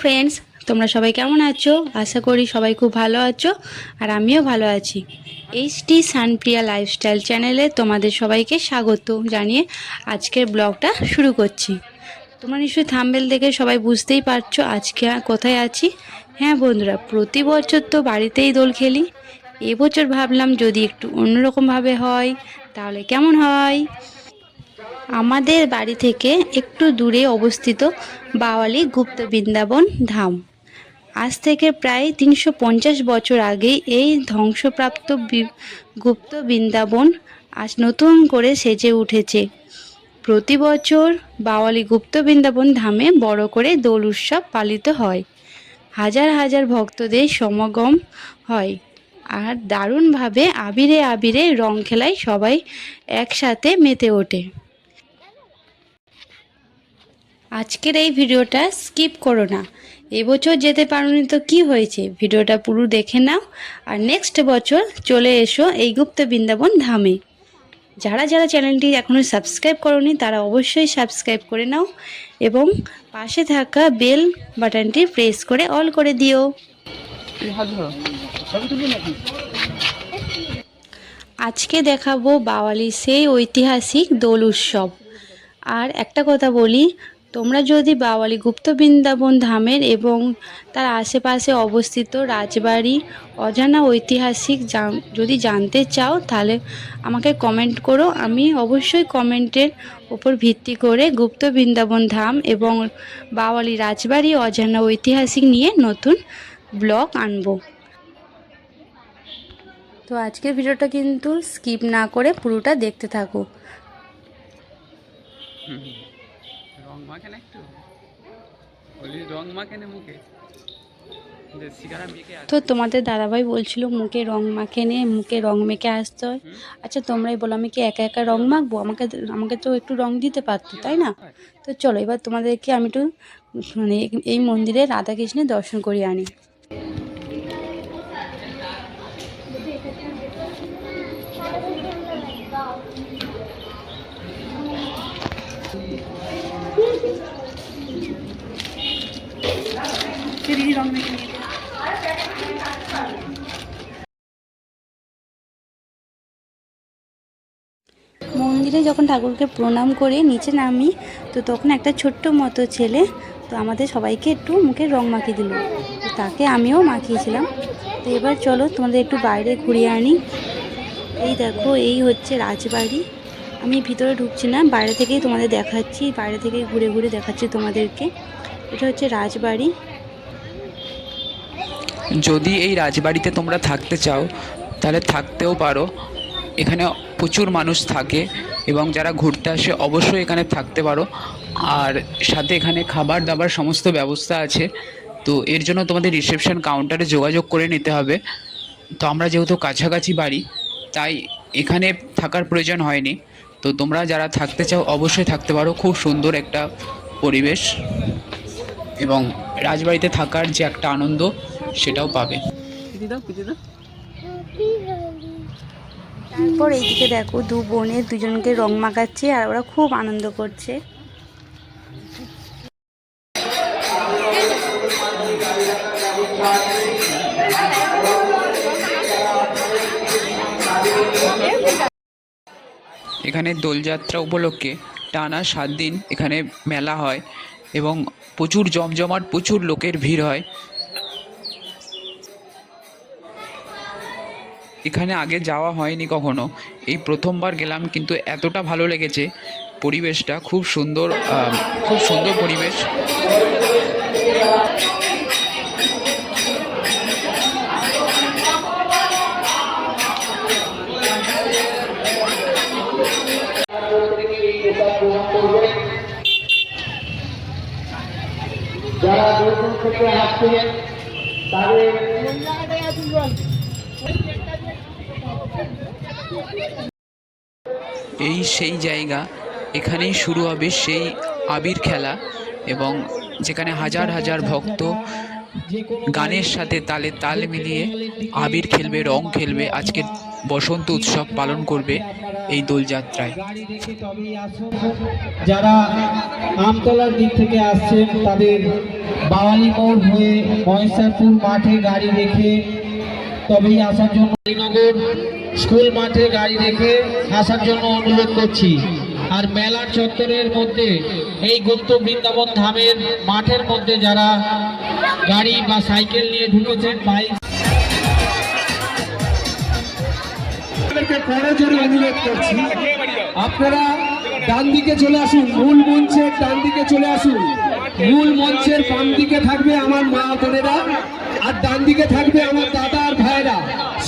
Friends তোমরা সবাই কেমন আছো? আশা করি সবাই খুব ভালো আছো আর আমিও ভালো আছি। এইচটি সানপ্রিয়া লাইফস্টাইল চ্যানেলে তোমাদের সবাইকে স্বাগত জানিয়ে আজকের ব্লগটা শুরু করছি। তোমরা নিশ্চয়ই থাম্বেল দেখে সবাই বুঝতেই পারছ আজকে কোথায় আছি। হ্যাঁ বন্ধুরা, প্রতি বছর তো বাড়িতেই দোল খেলি। এবছর ভাবলাম যদি একটু অন্যরকমভাবে হয়, তাহলে কেমন হয়? আমাদের বাড়ি থেকে একটু দূরে অবস্থিত বাওয়ালি গুপ্ত বৃন্দাবন ধাম। আজ থেকে প্রায় তিনশো পঞ্চাশ বছর আগে এই ধ্বংসপ্রাপ্ত গুপ্ত বৃন্দাবন আজ নতুন করে সেজে উঠেছে। প্রতি বছর বাওয়ালি গুপ্ত বৃন্দাবন ধামে বড় করে দোল উৎসব পালিত হয়। হাজার হাজার ভক্তদের সমাগম হয় আর দারুণভাবে আবিরে আবিরে রং খেলায় সবাই একসাথে মেতে ওঠে। আজকের এই ভিডিওটা স্কিপ করো না। এবছর যেতে পারোনি তো কি হয়েছে? ভিডিওটা পুরো দেখে নাও। আর নেক্সট বছর চলে এসো এই গুপ্ত বৃন্দাবন ধামে। যারা যারা চ্যানেলটি এখনও সাবস্ক্রাইব করনি, তারা অবশ্যই সাবস্ক্রাইব করে নাও এবং পাশে থাকা বেল বাটনটি প্রেস করে অল করে দিও। আজকে দেখাবো বাওয়ালি সেই ঐতিহাসিক দোল উৎসব। আর একটা কথা বলি তোমরা যদি বাওয়ালি গুপ্ত বৃন্দাবন ধামের এবং তার আশেপাশে অবস্থিত রাজবাড়ি, অজানা ঐতিহাসিক যদি জানতে চাও, তাহলে আমাকে কমেন্ট করো। আমি অবশ্যই কমেন্টের উপর ভিত্তি করে গুপ্ত বৃন্দাবন ধাম এবং বাওয়ালি রাজবাড়ি, অজানা ঐতিহাসিক নিয়ে নতুন ব্লগ আনব। তো আজকের ভিডিওটা কিন্তু স্কিপ না করে পুরোটা দেখতে থাকো। মাখে না একটু? রং মাখে না মুখে? তো তোমাদের দাদাভাই বলছিল মুখে রং মাখে নে মুখে রং মেখে আসতে হয়। আচ্ছা তোমরাই বলো আমি কি একা একা রং মাখবো? আমাকে আমাকে তো একটু রং দিতে পারতো তাই না? তো চলো এবার তোমাদেরকে আমি একটু মানে এই মন্দিরে রাধাকৃষ্ণের দর্শন করিয়ে আনি। রং মেখে নিয়ে মন্দিরে যখন ঠাকুরকে প্রণাম করে নিচে নামি, তো তখন একটা ছোট্ট মতো ছেলে, তো আমাদের সবাইকে একটু মুখে রং মাখিয়ে দিল। তাকে আমিও মাখিয়েছিলাম। তো এবার চলো তোমাদের একটু বাইরে ঘুরিয়ে আনি। এই দেখো, এই হচ্ছে রাজবাড়ি। আমি ভিতরে ঢুকছি না, বাইরে থেকেই তোমাদের দেখাচ্ছি, বাইরে থেকেই ঘুরে ঘুরে দেখাচ্ছি তোমাদেরকে। এটা হচ্ছে রাজবাড়ি। যদি এই রাজবাড়িতে তোমরা থাকতে চাও, তাহলে থাকতেও পারো। এখানে প্রচুর মানুষ থাকে এবং যারা ঘুরতে আসে অবশ্যই এখানে থাকতে পারো। আর সাথে এখানে খাবার দাবার সমস্ত ব্যবস্থা আছে। তো এর জন্য তোমাদের রিসেপশন কাউন্টারে যোগাযোগ করে নিতে হবে। তো আমরা যেহেতু কাছাকাছি বাড়ি, তাই এখানে থাকার প্রয়োজন হয়নি। তো তোমরা যারা থাকতে চাও অবশ্যই থাকতে পারো। খুব সুন্দর একটা পরিবেশ এবং রাজবাড়িতে থাকার যে একটা আনন্দ সেটাও পাবে। তারপর এইদিকে দেখো দু বোনের দুজনকে রং মাখাচ্ছে আর ওরা খুব আনন্দ করছে। এখানে দোলযাত্রা উপলক্ষে টানা সাত দিন এখানে মেলা হয় এবং প্রচুর জমজমাট প্রচুর লোকের ভিড় হয়। এখানে আগে যাওয়া হয়নি কখনো। এই প্রথমবার গেলাম কিন্তু এতটা ভালো লেগেছে। পরিবেশটা খুব সুন্দর খুব সুন্দর পরিবেশ। যারা দূর থেকে আসছেন, তাদের এই সেই জায়গা, এখানেই শুরু হবে সেই আবির খেলা এবং যেখানে হাজার হাজার ভক্ত গানের সাথে তালে তাল মিলিয়ে আবির খেলবে, রং খেলবে আজকে বসন্ত উৎসব পালন করবে এই দোলযাত্রায় যারা আমতলার দিক থেকে আসছেন, তাদের বাওয়ালি মোড় হয়ে মহেশারপুর মাঠে গাড়ি রেখে তবেই আসার জন্য শ্রীনগর স্কুল মাঠে গাড়ি রেখে আসার জন্য অনুরোধ করছি। আর মেলার চত্বরের মধ্যে এই গুপ্ত বৃন্দাবন ধামের মাঠের মধ্যে যারা গাড়ি বা সাইকেল নিয়ে ঢুকেছেন বাইক অনুরোধ করছি। আপনারা ডান দিকে চলে আসুন মূল মঞ্চের ডান দিকে চলে আসুন। মূল মঞ্চের বাম দিকে থাকবে আমার মা বোনেরা আর ডান দিকে থাকবে আমার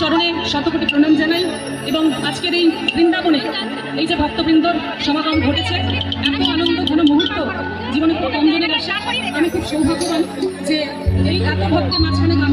চরণে শতকোটি প্রণাম জানাই এবং আজকের এই বৃন্দাবনে এই যে ভক্তবৃন্দর সমাগম ঘটেছে, এত আনন্দ, ঘন মুহূর্ত, জীবনে খুব কম জনের আসে আমি খুব সৌভাগ্যবান যে এই এত ভক্তের মাঝখানে গান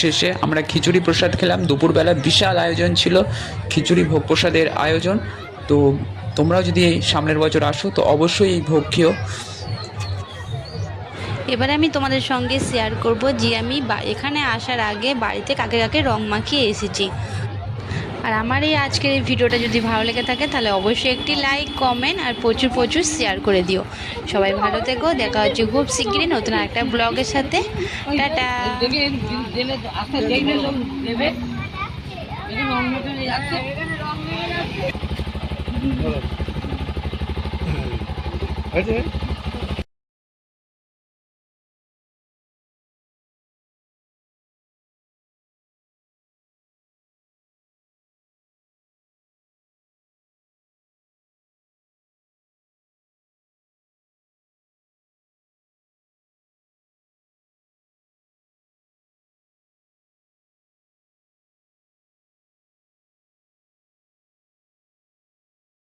শেষে আমরা খিচুড়ি প্রসাদ খেলাম। দুপুরবেলা বিশাল আয়োজন ছিল, খিচুড়ি ভোগ প্রসাদের আয়োজন। তো তোমরাও যদি সামনের বছর আসো, তো অবশ্যই এই ভোগ খেও। এবারে আমি তোমাদের সঙ্গে শেয়ার করব যে আমি এখানে আসার আগে বাড়িতে কাকে কাকে রং মাখিয়ে এসেছি। আর আমার এই আজকের এই ভিডিওটা যদি ভালো লেগে থাকে, তাহলে অবশ্যই একটি লাইক কমেন্ট আর প্রচুর প্রচুর শেয়ার করে দিও। সবাই ভালো থেকো, দেখা হচ্ছে খুব শিগগিরই নতুন একটা ব্লগের সাথে। টাটা। আছে